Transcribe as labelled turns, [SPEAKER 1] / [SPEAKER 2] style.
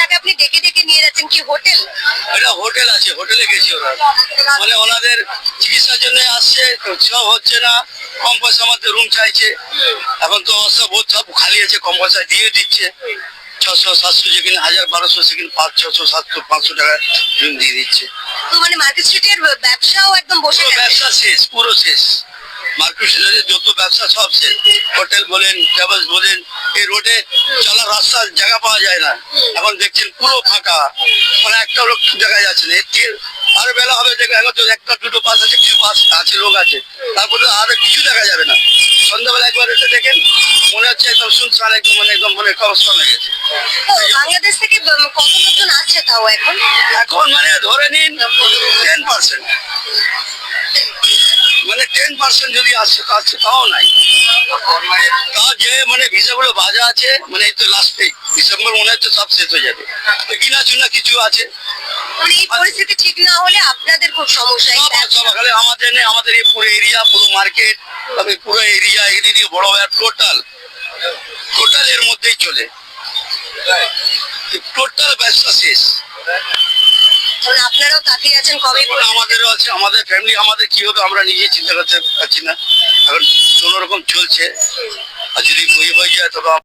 [SPEAKER 1] তাকে আপনি ডেকে ডেকে নিয়ে যাচ্ছেন কি হোটেল?
[SPEAKER 2] এটা হোটেল আছে হোটেলে গেছি ওরা। মানে ওনাদের চিকিৎসার জন্য আসছে সব হচ্ছে না কম পয়সার মধ্যে রুম চাইছে। এখন তো সব সব খালি আছে কম পয়সা দিয়ে দিচ্ছে। ছশো সাতশো যেখানে হাজার বারোশো সেখানে পাঁচ ছশো সাতশো পাঁচশো টাকা রুম দিয়ে দিচ্ছে।
[SPEAKER 1] তো মানে মার্কেট স্ট্রিটের ব্যবসাও একদম বসে
[SPEAKER 2] ব্যবসা শেষ পুরো শেষ। মার্কেট যত ব্যবসা সব শেষ। হোটেল বলেন ট্রাভেলস বলেন এই রোডে চলার রাস্তার জায়গা পাওয়া যায় না। এখন দেখছেন পুরো ফাঁকা। মানে একটা লোক দেখা যাচ্ছে না। এর থেকে আরও বেলা হবে দেখে এখন তো একটা দুটো বাস আছে কিছু বাস আছে লোক আছে। তারপরে আর কিছু দেখা যাবে না। সন্ধ্যাবেলা একবার এসে দেখেন মনে হচ্ছে একদম শুনছান একদম মানে একদম মনে কবস্থান হয়ে গেছে।
[SPEAKER 1] বাংলাদেশ থেকে কত লোকজন আসছে তাও এখন?
[SPEAKER 2] এখন মানে ধরে নিন টেন পার্সেন্ট পার্সেন্ট যদি আসছে তো আসছে তাও নাই। তা যে মানে ভিসাগুলো বাজা আছে মানে এই তো লাস্টে ডিসেম্বর মনে হচ্ছে সব শেষ হয়ে যাবে। তো কিনা চুনা কিছু আছে।
[SPEAKER 1] মানে এই পরিস্থিতি ঠিক না হলে আপনাদের খুব সমস্যা
[SPEAKER 2] খালি আমাদের নেই আমাদের এই পুরো এরিয়া পুরো মার্কেট তবে পুরো এরিয়া এদিকে বড় বড় টোটাল টোটাল এর মধ্যেই চলে। টোটাল ব্যবসা শেষ।
[SPEAKER 1] আপনারাও তাকিয়ে আছেন কবে
[SPEAKER 2] আমাদেরও আছে আমাদের ফ্যামিলি আমাদের কি হবে আমরা নিজে চিন্তা করতে পারছি না। এখন কোনো রকম চলছে। আর যদি বই হয়ে যায় তবে